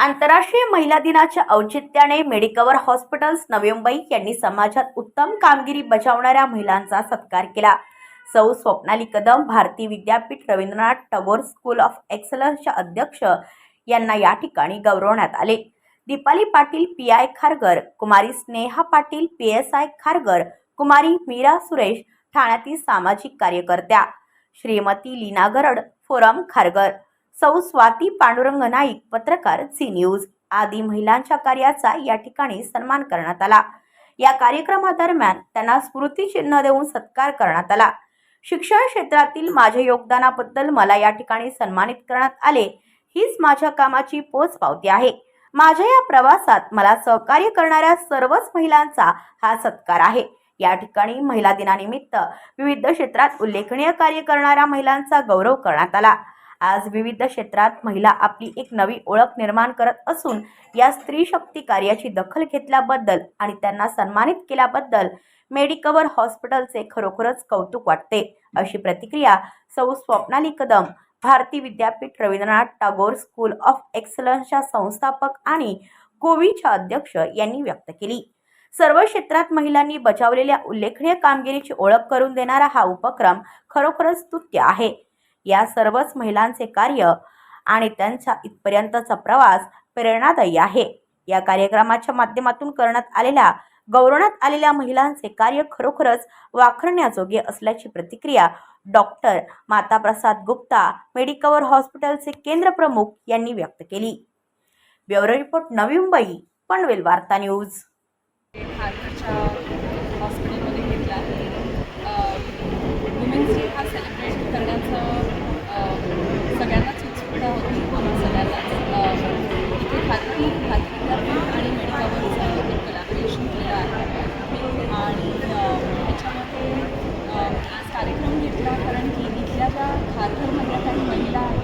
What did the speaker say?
आंतरराष्ट्रीय महिला दिनाच्या औचित्याने मेडिकवर हॉस्पिटल्स नवी मुंबई यांनी समाजात उत्तम कामगिरी बजावणाऱ्या महिलांचा सत्कार केला. सौ स्वप्नाली कदम भारती विद्यापीठ रवींद्रनाथ टागोर स्कूल ऑफ एक्सलन्सच्या अध्यक्ष यांना या ठिकाणी गौरवण्यात आले. Deepali Patil P I Kharghar Kumari Sneha Patil P S I Kharghar कुमारी मीरा सुरेश ठाण्यातील सामाजिक कार्यकर्त्या. श्रीमती लीना गरड फोरम खारगर सौ स्वाती पांडुरंग नाईक पत्रकार झी न्यूज आदी महिलांच्या कार्याचा या ठिकाणी सन्मान करण्यात आला. या कार्यक्रमादरम्यान त्यांना स्मृतिचिन्ह देऊन सत्कार करण्यात आला. शिक्षण क्षेत्रातील माझ्या योगदानाबद्दल मला या ठिकाणी सन्मानित करण्यात आले हीच माझ्या कामाची पोच पावती आहे. माझ्या या प्रवासात मला सहकार्य करणाऱ्या सर्वच महिलांचा हा सत्कार आहे. या ठिकाणी महिला दिनानिमित्त विविध क्षेत्रात उल्लेखनीय कार्य करणाऱ्या महिलांचा गौरव करण्यात आला. आज विविध क्षेत्रात महिला आपली एक नवी ओळख निर्माण करत असून या स्त्री शक्ती कार्याची दखल घेतल्याबद्दल आणि त्यांना सन्मानित केल्याबद्दल मेडिकवर हॉस्पिटलचे खरोखरच कौतुक वाटते. अशी प्रतिक्रिया सौ स्वप्नाली कदम भारती विद्यापीठ रवींद्रनाथ टागोर स्कूल ऑफ एक्सलन्सच्या संस्थापक आणि कोविच्या अध्यक्ष यांनी व्यक्त केली. सर्व क्षेत्रात महिलांनी बजावलेल्या उल्लेखनीय कामगिरीची ओळख करून देणारा हा उपक्रम खरोखरच स्तुत्य आहे. या सर्वच महिलांचे कार्य आणि त्यांचा इथपर्यंतचा प्रवास प्रेरणादायी आहे. या कार्यक्रमाच्या माध्यमातून करण्यात आलेल्या गौरवण्यात आलेल्या महिलांचे कार्य खरोखरच वाखरण्याजोगे असल्याची प्रतिक्रिया डॉक्टर माताप्रसाद गुप्ता मेडिकवर हॉस्पिटलचे केंद्र प्रमुख यांनी व्यक्त केली. ब्युरो रिपोर्ट नवी मुंबई पनवेल वार्ता न्यूज. पालघरमधल्या काही महिला आहेत.